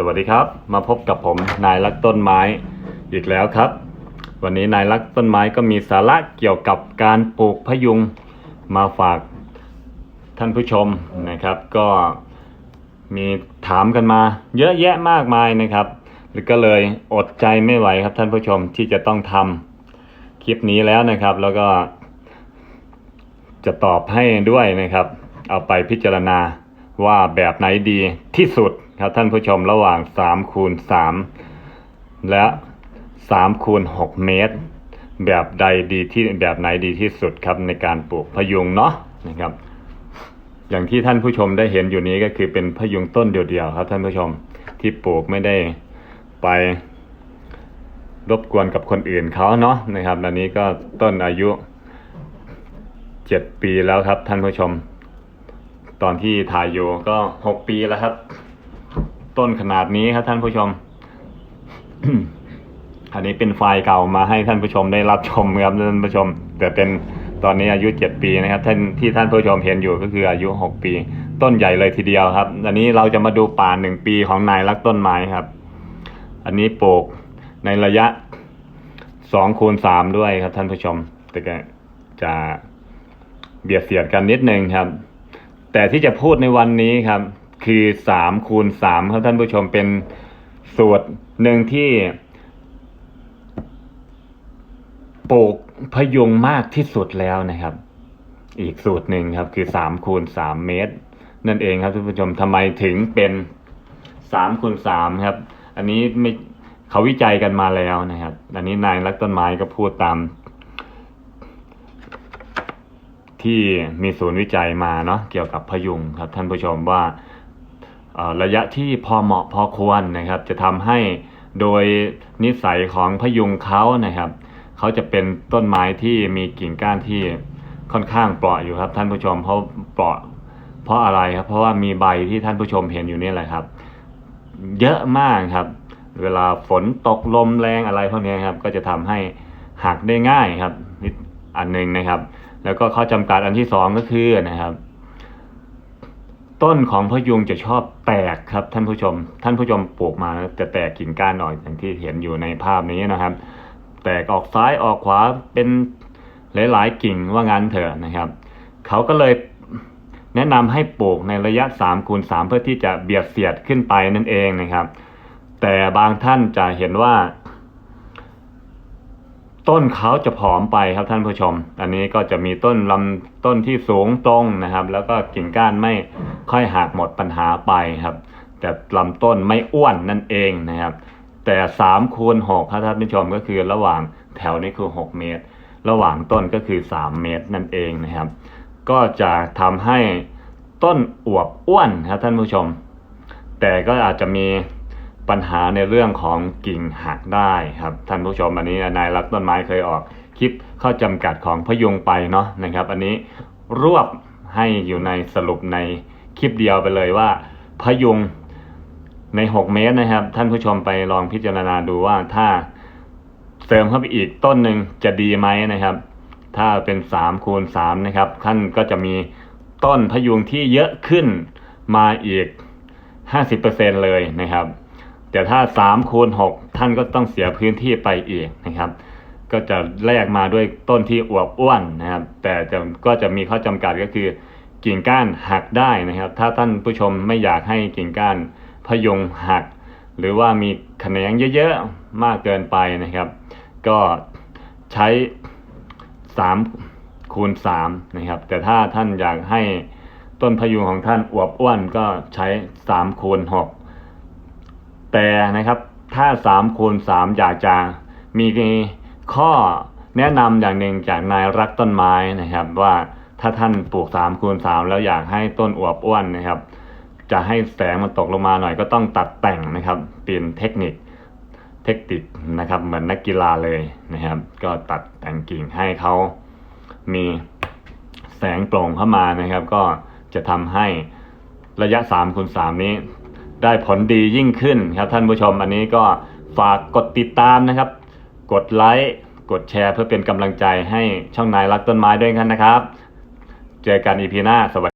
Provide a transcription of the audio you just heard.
สวัสดีครับ มาพบกับผมนายรักต้นไม้อีกแล้วครับ วันนี้นายรักต้นไม้ก็มีสาระเกี่ยวกับการปลูกพยุงมาฝากท่านผู้ชมนะครับ ก็มีถามกันมาเยอะแยะมากมายนะครับแล้วก็เลยอดใจไม่ไหวครับท่านผู้ชมที่จะต้องทำคลิปนี้แล้วนะครับ แล้วก็ จะตอบให้ด้วยนะครับ เอาไปพิจารณาว่าแบบไหนดีที่สุด ครับท่านผู้ชมระหว่าง3คูณ3และ3คูณ6เมตร แบบใดดีที่แบบไหนดีที่สุดครับในการปลูกพยุงเนาะนะครับ อย่างที่ท่านผู้ชมได้เห็นอยู่นี้ก็คือเป็นพยุงต้นเดียวๆครับท่านผู้ชมที่ปลูกไม่ได้ไปรบกวนกับคนอื่นเขาเนาะนะครับอันนี้ก็ต้นอายุเจ็ดปีแล้วครับท่านผู้ชม ตอนที่ถ่ายอยู่ก็หกปีแล้วครับ ต้นขนาดนี้ครับท่านผู้ชม อันนี้เป็นไฟล์เก่ามาให้ท่านผู้ชมได้รับชมครับท่านผู้ชม แต่เป็นตอนนี้อายุเจ็ดปีนะครับ ท่านที่ท่านผู้ชมเห็นอยู่ก็คืออายุหกปี ต้นใหญ่เลยทีเดียวครับ อันนี้เราจะมาดูป่าหนึ่งปีของนายรักต้นไม้ครับ อันนี้ปลูกในระยะสองคูณสามด้วยครับท่านผู้ชม แต่ก็จะเบียดเสียดกันนิดนึงครับ แต่ที่จะพูดในวันนี้ครับ คือสามคูณสามครับท่านผู้ชมเป็นสูตรหนึ่งที่ปลูกพยุงมากที่สุดแล้วนะครับ อีกสูตรหนึ่งครับ คือสามคูณสามเมตร นั่นเองครับท่านผู้ชมทำไมถึงเป็นสามคูณสามครับ อันนี้ไม่เขาวิจัยกันมาแล้วนะครับ อันนี้นายรักต้นไม้ก็พูดตาม ที่มีศูนย์วิจัยมาเนาะเกี่ยวกับพยุงครับท่านผู้ชมว่า ระยะที่พอเหมาะพอควรนะครับ จะทำให้โดยนิสัยของพยุงเขานะครับเขาจะเป็นต้นไม้ที่มีกิ่งก้านที่ค่อนข้างเปราะอยู่ครับ ท่านผู้ชมเพราะเปราะเพราะอะไรครับ เพราะว่ามีใบที่ท่านผู้ชมเห็นอยู่นี่แหละครับ เยอะมากครับ เวลาฝนตกลมแรงอะไรพวกนี้ครับ ก็จะทำให้หักได้ง่ายครับอันหนึ่งนะครับ แล้วก็ข้อจำกัดอันที่สองก็คือนะครับ ต้นของพยุงจะชอบแตกครับท่านผู้ชม ท่านผู้ชมปลูกมาจะแตกกิ่งก้านหน่อยอย่างที่เห็นอยู่ในภาพนี้นะครับ แตกออกซ้ายออกขวาเป็นหลายๆกิ่งว่างั้นเถอะนะครับ เขาก็เลยแนะนำให้ปลูกในระยะ3คูณ3เพื่อที่จะเบียดเสียดขึ้นไปนั่นเองนะครับ แต่บางท่านจะเห็นว่า ต้นเขาจะผอมไปครับท่านผู้ชม อันนี้ก็จะมีต้นลำต้นที่สูงตรงนะครับ แล้วก็กิ่งก้านไม่ค่อยหักหมดปัญหาไปครับ แต่ลำต้นไม่อ้วนนั่นเองนะครับ แต่สามคูณหกครับท่านผู้ชมก็คือระหว่างแถวนี้คือหกเมตร ระหว่างต้นก็คือสามเมตรนั่นเองนะครับ ก็จะทำให้ต้นอวบอ้วนครับท่านผู้ชม แต่ก็อาจจะมี ปัญหาในเรื่องของกิ่งหักได้ครับท่านผู้ชมอันนี้นายรักต้นไม้เคยออกคลิปข้อจำกัดของพยุงไปเนาะนะครับ อันนี้รวบให้อยู่ในสรุปในคลิปเดียวไปเลยว่าพยุงใน 6 เมตรนะครับ ท่านผู้ชมไปลองพิจารณาดูว่าถ้าเสริมเข้าไปอีกต้นหนึ่งจะดีไหมนะครับ ถ้าเป็น3คูณ3นะครับท่านก็จะมีต้นพยุงที่เยอะขึ้นมาอีก 50%เลยนะครับ แต่ถ้า3คูณ6ท่านก็ต้องเสียพื้นที่ไปอีกนะครับ ก็จะแลกมาด้วยต้นที่อวบอ้วนนะครับ แต่จะก็จะมีข้อจำกัดก็คือ กิ่งก้านหักได้นะครับ ถ้าท่านผู้ชมไม่อยากให้กิ่งก้านพยุงหัก หรือว่ามีแขนงเยอะๆมากเกินไปนะครับ ก็ใช้3คูณ3นะครับ แต่ถ้าท่านอยากให้ต้นพยุงของท่านอวบอ้วนก็ใช้3คูณ6 แต่นะครับถ้า3คูณ3อยากจะมีข้อแนะนำอย่างหนึ่งจากนายรักต้นไม้นะครับ ว่าถ้าท่านปลูก3คูณ3แล้วอยากให้ต้นอวบอ้วนนะครับ จะให้แสงมันตกลงมาหน่อยก็ต้องตัดแต่งนะครับเปลี่ยนเทคนิคเทคนิคนะครับเหมือนนักกีฬาเลยนะครับ ก็ตัดแต่งกิ่งให้เขามีแสงโปร่งเข้ามานะครับ ก็จะทำให้ระยะ3คูณ3นี้ ได้ผลดียิ่งขึ้นครับท่านผู้ชมอันนี้ก็ฝากกดติดตามนะครับ กดไลค์กดแชร์เพื่อเป็นกำลังใจให้ช่องนายรักต้นไม้ด้วยกันนะครับ เจอกันอีพีหน้าสวัสดี